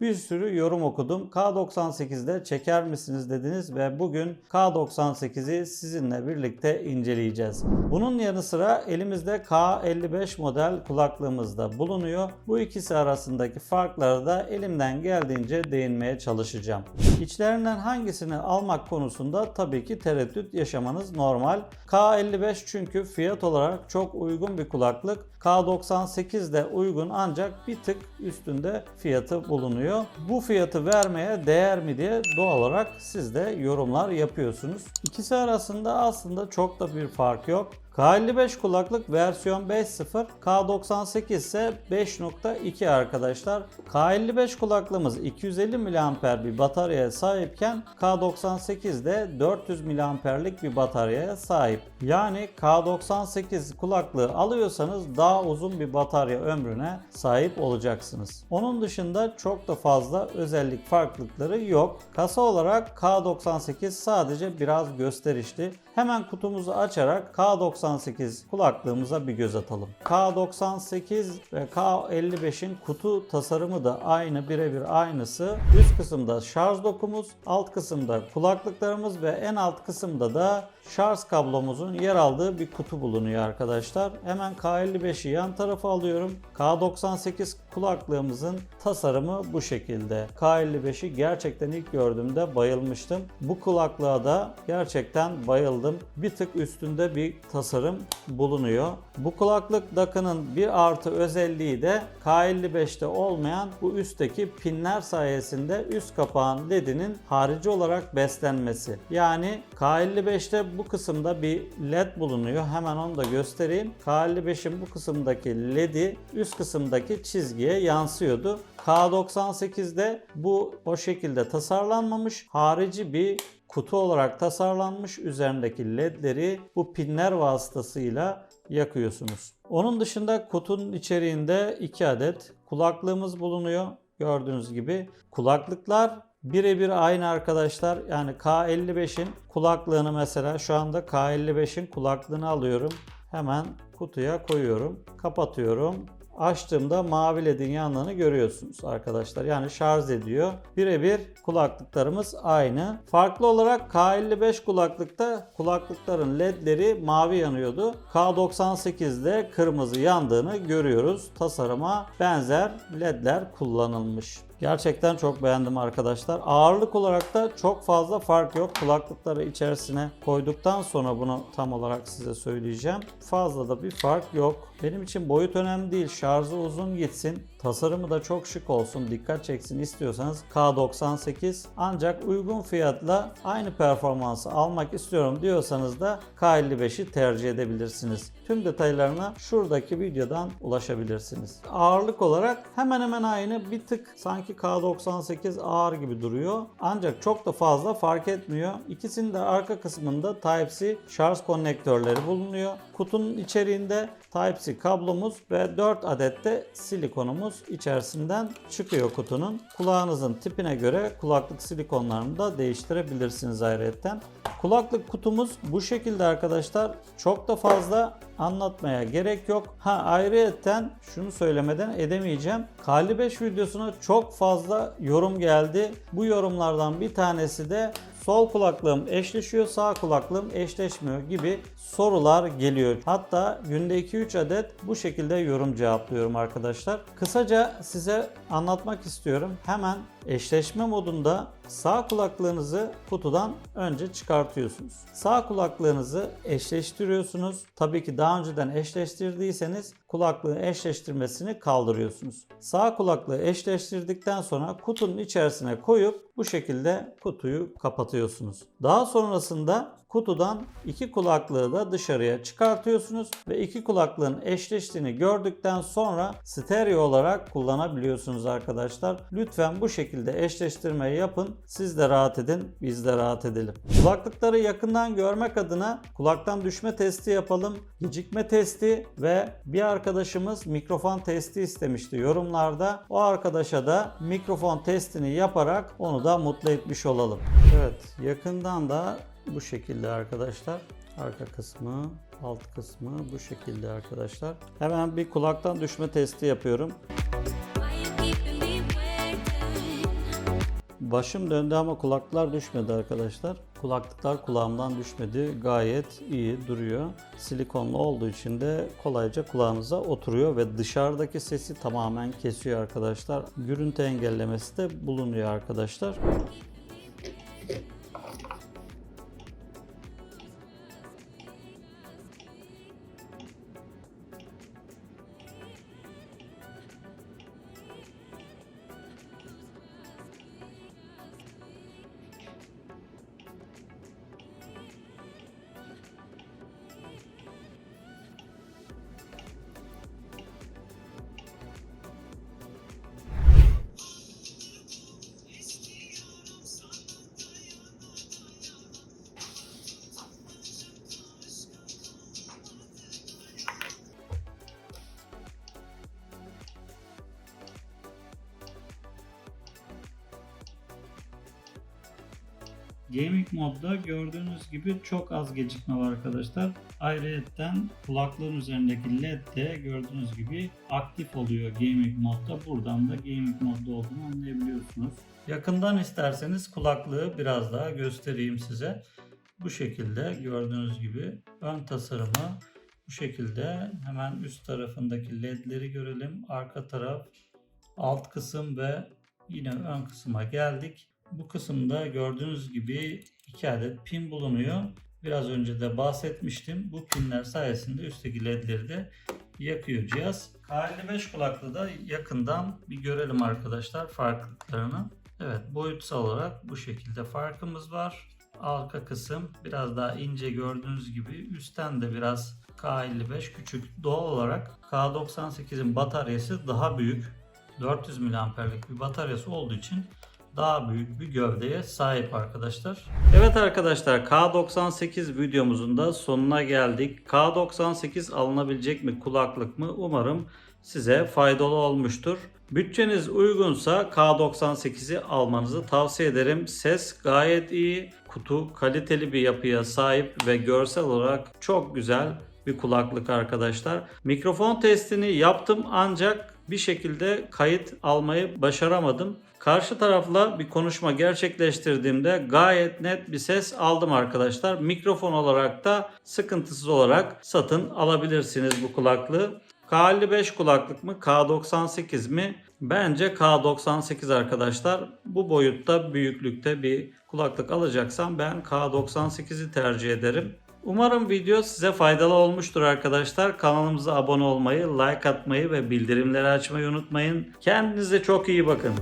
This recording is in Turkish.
Bir sürü yorum okudum. K98'de çeker misiniz dediniz ve bugün K98'i sizinle birlikte inceleyeceğiz. Bunun yanı sıra elimizde K55 model kulaklığımız da bulunuyor. Bu ikisi arasındaki farkları da elimden geldiğince değinmeye çalışacağım. İçlerinden hangisini almak konusunda tabii ki tereddüt yaşamanız normal. K55 çünkü fiyat olarak çok uygun bir kulaklık. K98 de uygun ancak bir tık üstünde fiyatı bulunuyor. Bu fiyatı vermeye değer mi diye doğal olarak siz de yorumlar yapıyorsunuz. İkisi arasında aslında çok da bir fark yok. K55 kulaklık versiyon 5.0, K98 ise 5.2 arkadaşlar. K55 kulaklığımız 250 mAh bir bataryaya sahipken K98 de 400 mAh'lik bir bataryaya sahip. Yani K98 kulaklığı alıyorsanız daha uzun bir batarya ömrüne sahip olacaksınız. Onun dışında çok da fazla özellik farklılıkları yok. Kasa olarak K98 sadece biraz gösterişli. Hemen kutumuzu açarak K98 kulaklığımıza bir göz atalım. K98 ve K55'in kutu tasarımı da aynı birebir aynısı. Üst kısımda şarj dokumuz, alt kısımda kulaklıklarımız ve en alt kısımda da şarj kablomuzun yer aldığı bir kutu bulunuyor arkadaşlar. Hemen K55'i yan tarafa alıyorum. K98 kulaklığımızın tasarımı bu şekilde. K55'i gerçekten ilk gördüğümde bayılmıştım. Bu kulaklığa da gerçekten bayıldım. Bir tık üstünde bir tasarım bulunuyor. Bu kulaklık DAC'ının bir artı özelliği de K55'te olmayan bu üstteki pinler sayesinde üst kapağın ledinin harici olarak beslenmesi. Yani K55'te bu kısımda bir led bulunuyor. Hemen onu da göstereyim. K55'in bu kısımdaki ledi üst kısımdaki çizgiye yansıyordu. K98'de bu o şekilde tasarlanmamış. Harici bir kutu olarak tasarlanmış. Üzerindeki ledleri bu pinler vasıtasıyla yakıyorsunuz. Onun dışında kutunun içeriğinde 2 adet kulaklığımız bulunuyor. Gördüğünüz gibi kulaklıklar birebir aynı arkadaşlar. Yani K55'in kulaklığını mesela şu anda K55'in kulaklığını alıyorum. Hemen kutuya koyuyorum. Kapatıyorum. Açtığımda mavi ledin yandığını görüyorsunuz arkadaşlar. Yani şarj ediyor. Birebir kulaklıklarımız aynı. Farklı olarak K55 kulaklıkta kulaklıkların ledleri mavi yanıyordu. K98'de kırmızı yandığını görüyoruz. Tasarıma benzer ledler kullanılmış. Gerçekten çok beğendim arkadaşlar. Ağırlık olarak da çok fazla fark yok. Kulaklıkları içerisine koyduktan sonra bunu tam olarak size söyleyeceğim. Fazla da bir fark yok. Benim için boyut önemli değil. Şarjı uzun gitsin. Tasarımı da çok şık olsun, dikkat çeksin istiyorsanız K98 ancak uygun fiyatla aynı performansı almak istiyorum diyorsanız da K55'i tercih edebilirsiniz. Tüm detaylarına şuradaki videodan ulaşabilirsiniz. Ağırlık olarak hemen hemen aynı bir tık sanki K98 ağır gibi duruyor. Ancak çok da fazla fark etmiyor. İkisinin de arka kısmında Type-C şarj konnektörleri bulunuyor. Kutunun içeriğinde Type-C kablomuz ve 4 adet de silikonumuz içerisinden çıkıyor kutunun. Kulağınızın tipine göre kulaklık silikonlarını da değiştirebilirsiniz ayrıca. Kulaklık kutumuz bu şekilde arkadaşlar. Çok da fazla anlatmaya gerek yok. Ha ayrıyeten şunu söylemeden edemeyeceğim. Kali 5 videosuna çok fazla yorum geldi. Bu yorumlardan bir tanesi de sol kulaklığım eşleşiyor, sağ kulaklığım eşleşmiyor gibi sorular geliyor. Hatta günde 2-3 adet bu şekilde yorum cevaplıyorum arkadaşlar. Kısaca size anlatmak istiyorum. Hemen eşleşme modunda sağ kulaklığınızı kutudan önce çıkartıyorsunuz. Sağ kulaklığınızı eşleştiriyorsunuz. Tabii ki daha önceden eşleştirdiyseniz kulaklığı eşleştirmesini kaldırıyorsunuz. Sağ kulaklığı eşleştirdikten sonra kutunun içerisine koyup bu şekilde kutuyu kapatıyorsunuz. Daha sonrasında kutudan iki kulaklığı da dışarıya çıkartıyorsunuz ve iki kulaklığın eşleştiğini gördükten sonra stereo olarak kullanabiliyorsunuz arkadaşlar. Lütfen bu şekilde eşleştirme yapın. Siz de rahat edin, biz de rahat edelim. Kulaklıkları yakından görmek adına kulaktan düşme testi yapalım. Gecikme testi ve bir arkadaşımız mikrofon testi istemişti yorumlarda. O arkadaşa da mikrofon testini yaparak onu da mutlu etmiş olalım. Evet, yakından da bu şekilde arkadaşlar. Arka kısmı, alt kısmı bu şekilde arkadaşlar. Hemen bir kulaktan düşme testi yapıyorum. Başım döndü ama kulaklıklar düşmedi arkadaşlar. Kulaklıklar kulağımdan düşmedi. Gayet iyi duruyor. Silikonlu olduğu için de kolayca kulağınıza oturuyor ve dışarıdaki sesi tamamen kesiyor arkadaşlar. Gürültü engellemesi de bulunuyor arkadaşlar. Gaming modda gördüğünüz gibi çok az gecikme var arkadaşlar. Ayrıyeten kulaklığın üzerindeki led de gördüğünüz gibi aktif oluyor gaming modda. Buradan da gaming modda olduğunu anlayabiliyorsunuz. Yakından isterseniz kulaklığı biraz daha göstereyim size. Bu şekilde gördüğünüz gibi ön tasarımı bu şekilde hemen üst tarafındaki ledleri görelim. Arka taraf, alt kısım ve yine ön kısma geldik. Bu kısımda gördüğünüz gibi iki adet pin bulunuyor. Biraz önce de bahsetmiştim. Bu pinler sayesinde üstteki ledleri de yakıyor cihaz. K55 kulaklığı da yakından bir görelim arkadaşlar farklılıklarını. Evet boyutsal olarak bu şekilde farkımız var. Arka kısım biraz daha ince gördüğünüz gibi üstten de biraz K55 küçük. Doğal olarak K98'in bataryası daha büyük. 400 mAh'lik bir bataryası olduğu için daha büyük bir gövdeye sahip arkadaşlar. Evet arkadaşlar K98 videomuzun da sonuna geldik. K98 alınabilecek mi kulaklık mı umarım size faydalı olmuştur. Bütçeniz uygunsa K98'i almanızı tavsiye ederim. Ses gayet iyi, kutu kaliteli bir yapıya sahip ve görsel olarak çok güzel bir kulaklık arkadaşlar. Mikrofon testini yaptım ancak bir şekilde kayıt almayı başaramadım. Karşı tarafla bir konuşma gerçekleştirdiğimde gayet net bir ses aldım arkadaşlar. Mikrofon olarak da sıkıntısız olarak satın alabilirsiniz bu kulaklığı. K55 kulaklık mı K98 mi? Bence K98 arkadaşlar. Bu boyutta büyüklükte bir kulaklık alacaksam ben K98'i tercih ederim. Umarım video size faydalı olmuştur arkadaşlar. Kanalımıza abone olmayı, like atmayı ve bildirimleri açmayı unutmayın. Kendinize çok iyi bakın.